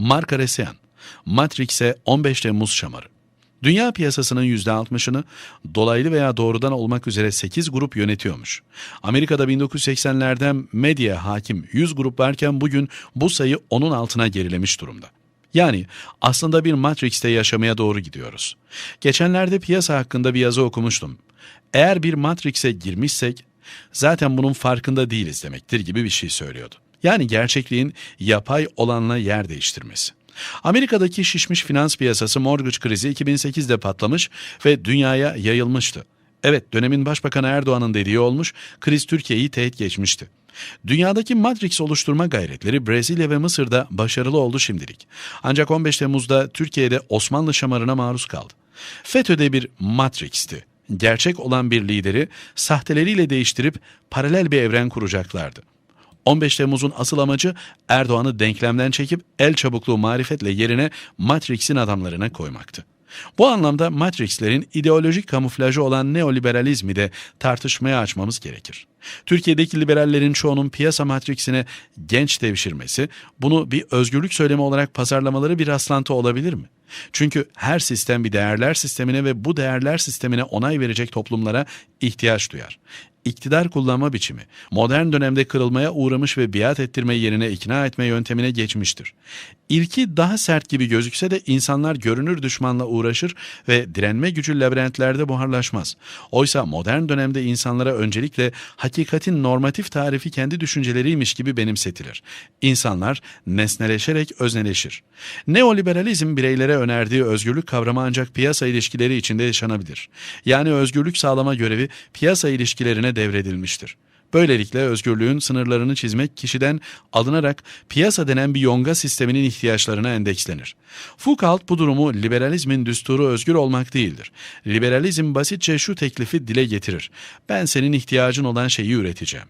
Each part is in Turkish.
Mark Aresyan, Matrix'e 15 Temmuz şamarı. Dünya piyasasının %60'ını dolaylı veya doğrudan olmak üzere 8 grup yönetiyormuş. Amerika'da 1980'lerden medya hakim 100 grup varken bugün bu sayı onun altına gerilemiş durumda. Yani aslında bir Matrix'te yaşamaya doğru gidiyoruz. Geçenlerde piyasa hakkında bir yazı okumuştum. Eğer bir Matrix'e girmişsek zaten bunun farkında değiliz demektir gibi bir şey söylüyordu. Yani gerçekliğin yapay olanla yer değiştirmesi. Amerika'daki şişmiş finans piyasası mortgage krizi 2008'de patlamış ve dünyaya yayılmıştı. Evet dönemin başbakanı Erdoğan'ın dediği olmuş, kriz Türkiye'yi teğet geçmişti. Dünyadaki Matrix oluşturma gayretleri Brezilya ve Mısır'da başarılı oldu şimdilik. Ancak 15 Temmuz'da Türkiye'de Osmanlı şamarına maruz kaldı. FETÖ'de bir Matrix'ti. Gerçek olan bir lideri sahteleriyle değiştirip paralel bir evren kuracaklardı. 15 Temmuz'un asıl amacı Erdoğan'ı denklemden çekip el çabukluğu marifetle yerine Matrix'in adamlarına koymaktı. Bu anlamda Matrix'lerin ideolojik kamuflajı olan neoliberalizmi de tartışmaya açmamız gerekir. Türkiye'deki liberallerin çoğunun piyasa matriksine genç devşirmesi, bunu bir özgürlük söylemi olarak pazarlamaları bir rastlantı olabilir mi? Çünkü her sistem bir değerler sistemine ve bu değerler sistemine onay verecek toplumlara ihtiyaç duyar iktidar kullanma biçimi modern dönemde kırılmaya uğramış ve biat ettirme yerine ikna etme yöntemine geçmiştir. İlki daha sert gibi gözükse de insanlar görünür düşmanla uğraşır ve direnme gücü labirentlerde buharlaşmaz. Oysa modern dönemde insanlara öncelikle hakikatin normatif tarifi kendi düşünceleriymiş gibi benimsetilir. İnsanlar nesneleşerek özneleşir. Neoliberalizm bireylere önerdiği özgürlük kavramı ancak piyasa ilişkileri içinde yaşanabilir. Yani özgürlük sağlama görevi piyasa ilişkilerine devredilmiştir. Böylelikle özgürlüğün sınırlarını çizmek kişiden alınarak piyasa denen bir yonga sisteminin ihtiyaçlarına endekslenir. Foucault bu durumu liberalizmin düsturu özgür olmak değildir. Liberalizm basitçe şu teklifi dile getirir. Ben senin ihtiyacın olan şeyi üreteceğim.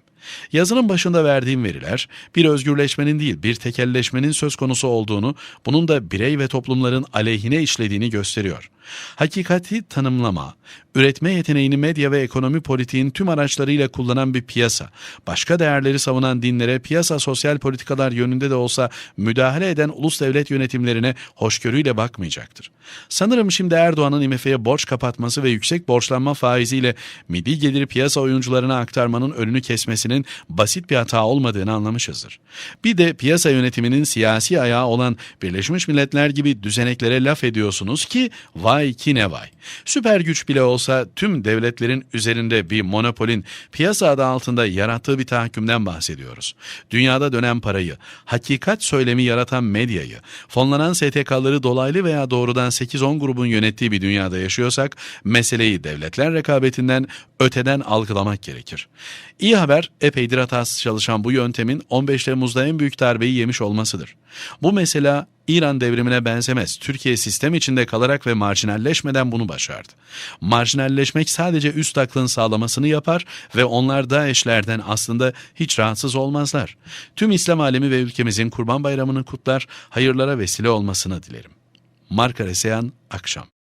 Yazının başında verdiğim veriler bir özgürleşmenin değil bir tekelleşmenin söz konusu olduğunu, bunun da birey ve toplumların aleyhine işlediğini gösteriyor. Hakikati tanımlama, üretme yeteneğini medya ve ekonomi politiğin tüm araçlarıyla kullanan bir piyasa, başka değerleri savunan dinlere piyasa sosyal politikalar yönünde de olsa müdahale eden ulus devlet yönetimlerine hoşgörüyle bakmayacaktır. Sanırım şimdi Erdoğan'ın IMF'ye borç kapatması ve yüksek borçlanma faiziyle milli geliri piyasa oyuncularına aktarmanın önünü kesmesinin basit bir hata olmadığını anlamışızdır. Bir de piyasa yönetiminin siyasi ayağı olan Birleşmiş Milletler gibi düzeneklere laf ediyorsunuz ki vay ki ne vay. Süper güç bile olsa tüm devletlerin üzerinde bir monopolin piyasa adı altında yarattığı bir tahakkümden bahsediyoruz. Dünyada dönen parayı, hakikat söylemi yaratan medyayı, fonlanan STK'ları dolaylı veya doğrudan 8-10 grubun yönettiği bir dünyada yaşıyorsak meseleyi devletler rekabetinden öteden algılamak gerekir. İyi haber epeydir hatasız çalışan bu yöntemin 15 Temmuz'da en büyük darbeyi yemiş olmasıdır. Bu mesela İran devrimine benzemez. Türkiye sistem içinde kalarak ve marjinalleşmeden bunu başardı. Marjinalleşmek sadece üst aklın sağlamasını yapar ve onlar da eşlerden aslında hiç rahatsız olmazlar. Tüm İslam alemi ve ülkemizin Kurban Bayramı'nı kutlar, hayırlara vesile olmasını dilerim. Marka Reseyan, Akşam